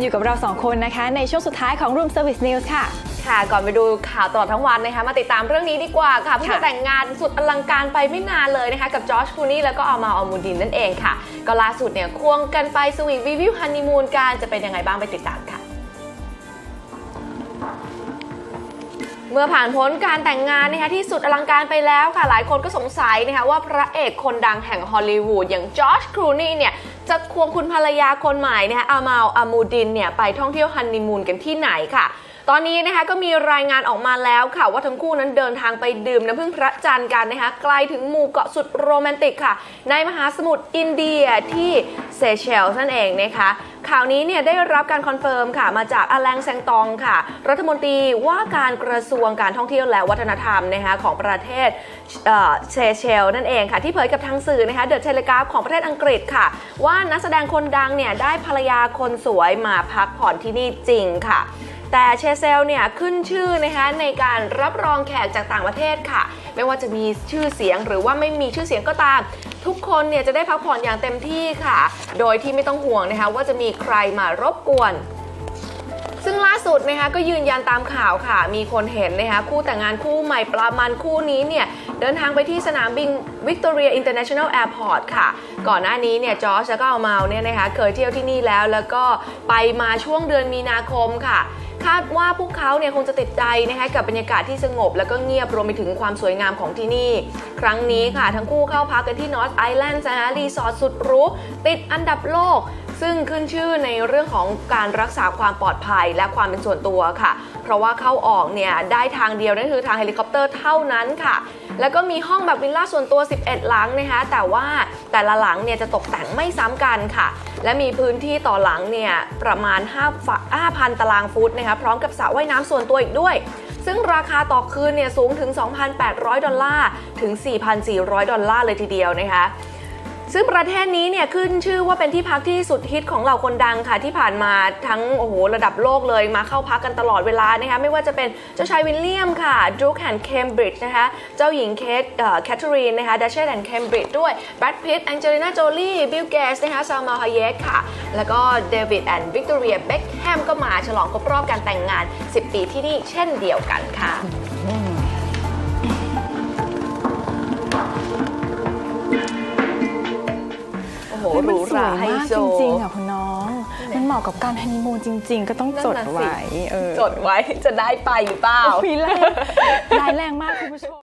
อยู่กับเราสองคนนะคะ ในช่วงสุดท้ายของ Room Service News ค่ะ ค่ะ ก่อนไปดูข่าวตลอดทั้งวันนะคะ มาติดตามเรื่องนี้ดีกว่าค่ะเพิ่งค่ะจะแต่งงานสุดอลังการไปไม่นานเลยนะคะ กับจอร์จคูนี่แล้วก็อามาอัลมูดินนั่นเองค่ะ ก็ล่าสุดเนี่ยควงกันไปสวีทวิวฮันนีมูนกันจะเป็นยังไงบ้างไปติดตามค่ะเมื่อผ่านพ้นการแต่งงานนะคะที่สุดอลังการไปแล้วค่ะ หลายคนก็สงสัยนะคะว่าพระเอกคนดังแห่งฮอลลีวูดอย่างจอร์จครูนี่เนี่ย จะควงคุณภรรยาคนใหม่นะคะอามาลอามูดินเนี่ยไปท่องเที่ยวฮันนีมูนกันที่ไหนค่ะ ตอนนี้นะคะก็มีรายงานออกมาแล้วค่ะ ว่าทั้งคู่นั้นเดินทางไปดื่มน้ำพึ่งพระจันทร์กันนะคะไกลถึงหมู่เกาะสุดโรแมนติกค่ะ ในมหาสมุทรอินเดียที่เซเชลส์นั่นเองนะคะ ข่าวนี้เนี่ยได้รับการคอนเฟิร์มค่ะมาจากอแลงแซงตองค่ะ รัฐมนตรีว่าการกระทรวงการท่องเที่ยวและวัฒนธรรมนะคะของประเทศเอ่อเซเชลนั่นเองค่ะ ที่เผยกับทางสื่อนะคะเดอะเทเลกราฟของประเทศอังกฤษค่ะ ว่านักแสดงคนดังเนี่ยได้ภรรยาคนสวยมาพักผ่อนที่นี่จริงค่ะแต่เชเซลเนี่ยขึ้นชื่อนะคะในการรับรองแขกจากต่างประเทศค่ะ ไม่ว่าจะมีชื่อเสียงหรือว่าไม่มีชื่อเสียงก็ตาม ทุกคนเนี่ยจะได้พักผ่อนอย่างเต็มที่ค่ะ โดยที่ไม่ต้องห่วงนะคะว่าจะมีใครมารบกวนซึ่งล่าสุดนะคะก็ยืนยันตามข่าวค่ะ มีคนเห็นนะคะคู่แต่งงานคู่ใหม่ปลามันคู่นี้เนี่ย เดินทางไปที่สนามบินวิกตอเรียอินเตอร์เนชั่นแนลแอร์พอร์ตค่ะ ก่อนหน้านี้เนี่ยจอร์จแล้วก็เอาเมาเนี่ยนะคะเคยเที่ยวที่นี่แล้วแล้วก็ไปมาช่วงเดือนมีนาคมค่ะ คาดว่าพวกเขาเนี่ยคงจะติดใจนะคะกับบรรยากาศที่สงบ แล้วก็เงียบรวมไปถึงความสวยงามของที่นี่ ครั้งนี้ค่ะ ทั้งคู่เข้าพักกันที่นอ t ไอแลนด์นะคะรีสอร์ทสุดหรูติดอันดับโลกซึ่งขึ้นชื่อในเรื่องของการรักษาความปลอดภัยและความเป็นส่วนตัวค่ะ เพราะว่าเข้าออกเนี่ยได้ทางเดียวนั่นคือทางเฮลิคอปเตอร์เท่านั้นค่ะ แล้วก็มีห้องแบบวิลล่าส่วนตัว 11 หลังนะคะ แต่ว่า แต่ละหลังเนี่ยจะตกแต่งไม่ซ้ำกันค่ะ และมีพื้นที่ต่อหลังเนี่ยประมาณ5ฝ5,000 ตารางฟุตนะคะพร้อมกับสระว่ายน้ำส่วนตัวอีกด้วย ซึ่งราคาต่อคืนเนี่ยสูงถึง 2,800 ดอลลาร์ถึง 4,400 ดอลลาร์เลยทีเดียวนะคะ ซึ่งประเทศนี้เนี่ยขึ้นชื่อว่าเป็นที่พักที่สุดฮิตของเหล่าคนดังค่ะ ที่ผ่านมาทั้งโอ้โหระดับโลกเลยมาเข้าพักกันตลอดเวลานะคะไม่ว่าจะเป็นเจ้าชายวิลเลียมค่ะดูคแอนด์เคมบริดจ์นะคะเจ้าหญิงเคทเอ่อแคทเธอรีนนะคะดัชเชสแอนด์เคมบริดจ์ด้วยแบรดพิตต์แองเจลิน่าโจลี่บิลเกสนะคะซามาฮายเยกค่ะ แล้วก็เดวิดแอนด์วิกตอเรียเบ็คแฮมก็มาฉลองครบรอบการแต่งงาน 10 ปีที่นี่เช่นเดียวกันค่ะ หหรูหราไฮมันสวยมากโซจริงๆอะคุณน้อง มันเหมาะกับการฮันนีมูนจริง ๆ ก็ต้องจดนั่นน่ะสิไว้เออจดไว้จะได้ไปหรือเปล่ามีแรงได้แรงมากคุณผู้ชม